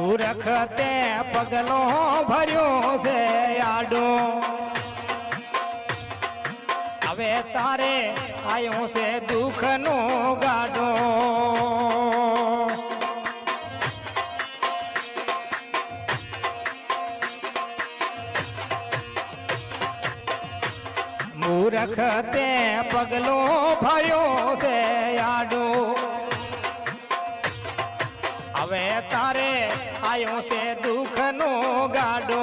મૂરખ તે પગલો ભર્યો છે આડો. હવે તારે આયો છે દુઃખનો ગાડો. મૂરખ તે પગલો ભર્યો છે આડો. હવે તારે આયો છે દુઃખનો ગાડો.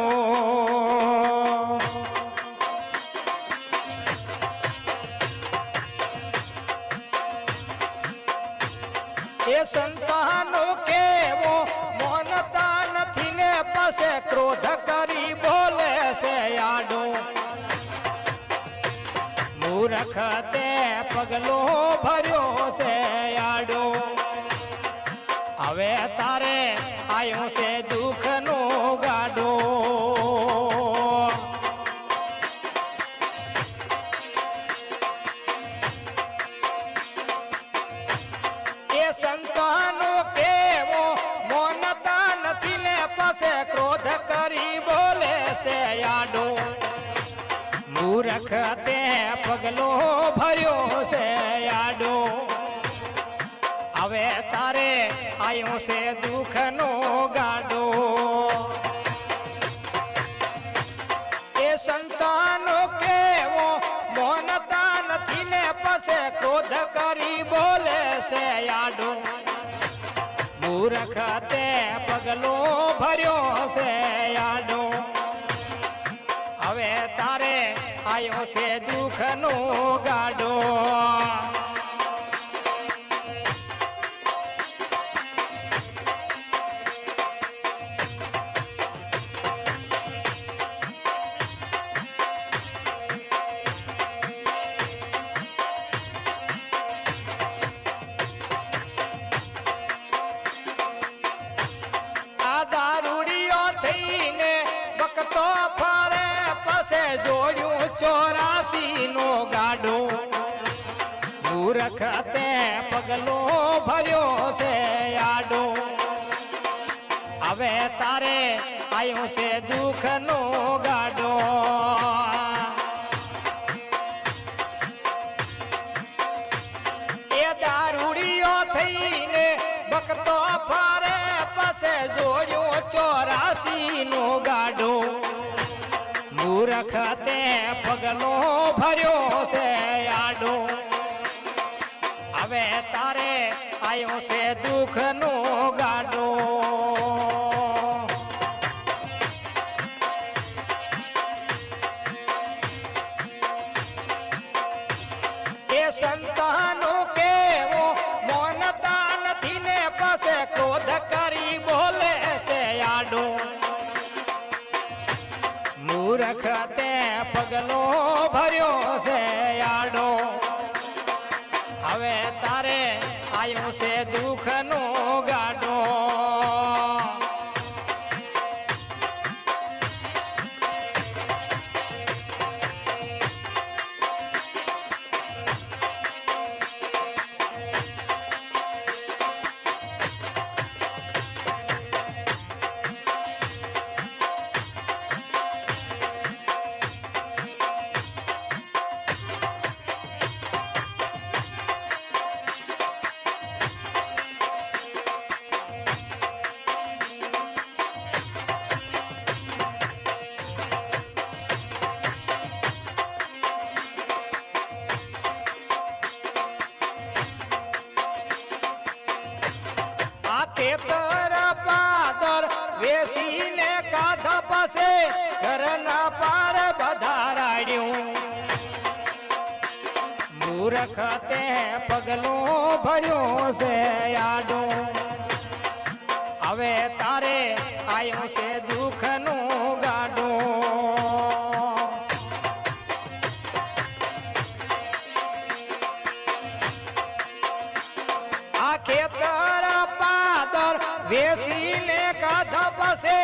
એ સંતાનો કેવો મોનતા નથી ને પાસે ક્રોધ કરી બોલે છે આડો. મૂરખ તે પગલો ભર્યો છે આડો. હવે તારે આયો છે હવે તારે આયો છે દુઃખનો ગાડો એ સંતાનો કેવો મોનતા નથી ને પસે ક્રોધ કરી બોલે છે આડો મૂરખ તે પગલો ભર્યો છે આડો હવે તારે આયો છે દુઃખનો ગાડો મૂરખ તે પગલો ભર્યો છે આડો. હવે તારે આવ્યો છે દુઃખનો ગાડો. એ દારૂડીઓ થઈને ભક્તો ફરે પાસે જોડ્યો ચોરાસી નો ગાડો. મૂરખ તે પગલો ભર્યો છે તારે આયો છે દુઃખનો ગાડો. એ સંતાનો કેવો મોનતા નથી ને પાસે ક્રોધ કરી બોલે છે આડો. મૂરખ તે પગલો ભર્યો છે આડો. હવે તારે આવ્યું છે દુઃખનો ગાડો મૂરખ તે પગલો ભર્યો છે આડો હવે તારે આયો છે દુઃખનો ગાડો આ ખેતર પાદર વેસીને કાધા પાસે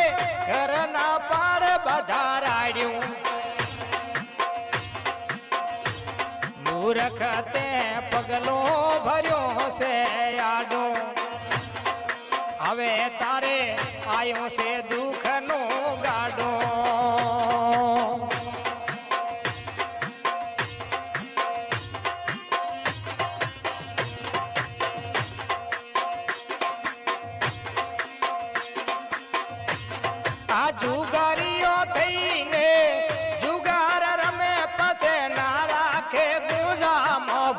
ઘરના પાર વધારાડ્યું મૂરખ તે પગલો ભર્યો છે આડો. હવે તારે આવ્યો છે દુઃખ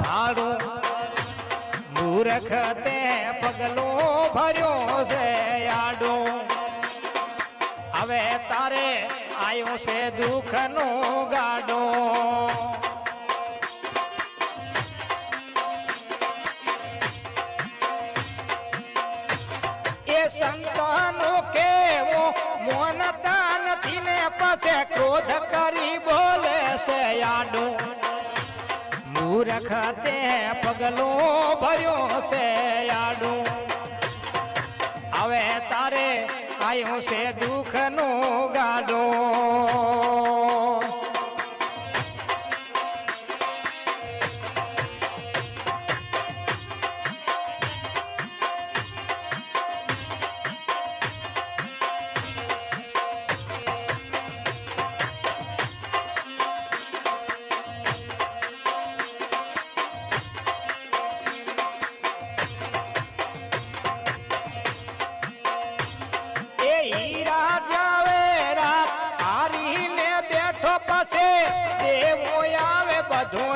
ભાડું. મૂર્ખ તે પગલો ભર્યો છે આડો. હવે તારે આવ્યો છે દુઃખ નો ગાડો. એ સંતાનો કેવો મોનતા નથી ને પાસે ક્રોધ કરી બોલે છે આડો. મૂર્ખ તે ભર્યું છે આડું. હવે તારે આવ્યું છે દુઃખ ગાડું ગાડો.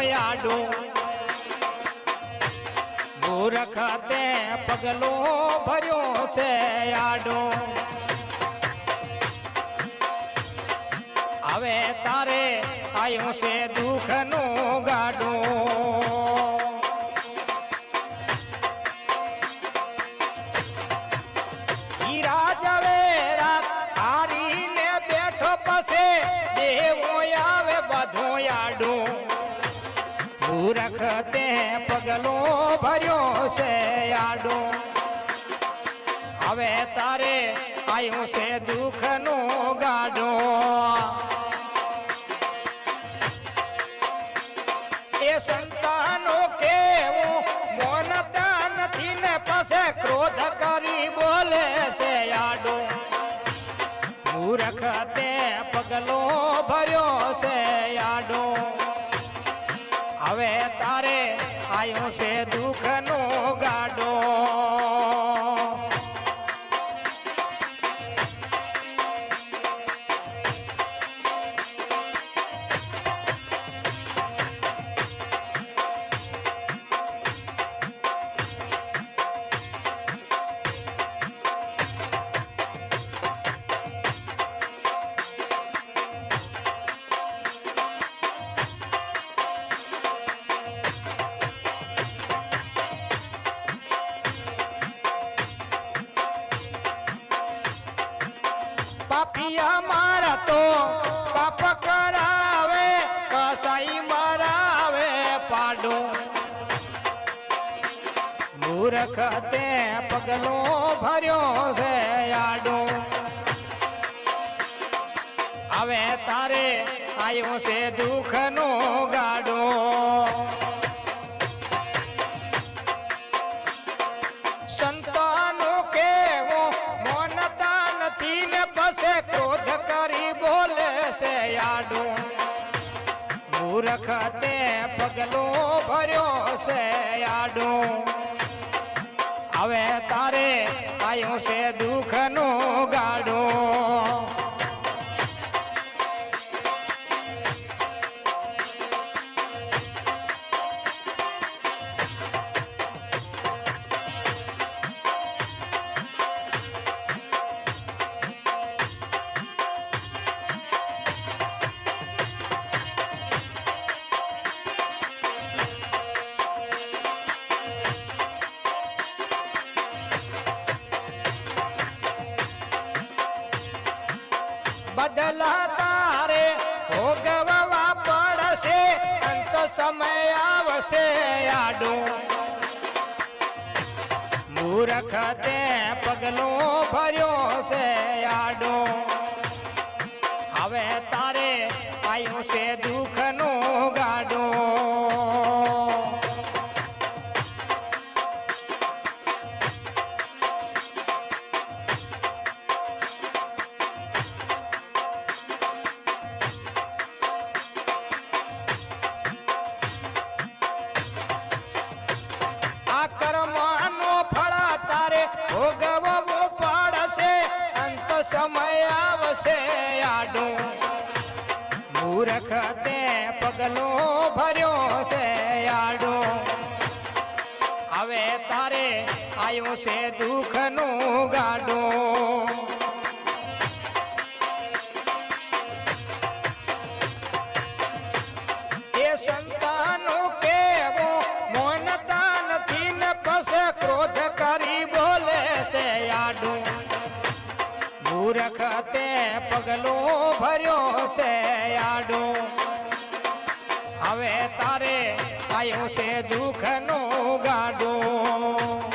આડો મૂર્ખ તે પગલો ભર્યો છે આડો. હવે તારે આયો છે દુઃખ પગલો ભર્યો છે આડો. હવે તારે આવ્યું છે દુઃખ નો ગાડો. એ સંતાનો કેવું મોનતા નથી ને પાસે ક્રોધ કરી બોલે છે આડો. મૂર્ખ તે પગલો ભર્યો પાપિયા મારા તો પાપ કરાવે, કસાઈ મરાવે પાડો. મૂર્ખ તે પગલો ભર્યો છે આડો. હવે તારે આવ્યો છે દુઃખ નો ગાડો. મૂર્ખ તે પગલો ભર્યો છે આડું. હવે તારે આયો છે બદલા તારે ભોગવવા પડશે. અંત સમય આવશે આડો. મૂર્ખ તે પગલો ભર્યો છે આડો. હવે તારે આયો છે દુઃખ આડો આડું. મૂર્ખ તે પગલો ભર્યો છે આડું. હવે તારે આવ્યો છે દુઃખનું ગાડું. પગલું પગલો ભર્યો છે આડું. હવે તારે આવ્યો છે દુઃખનો ગાડો.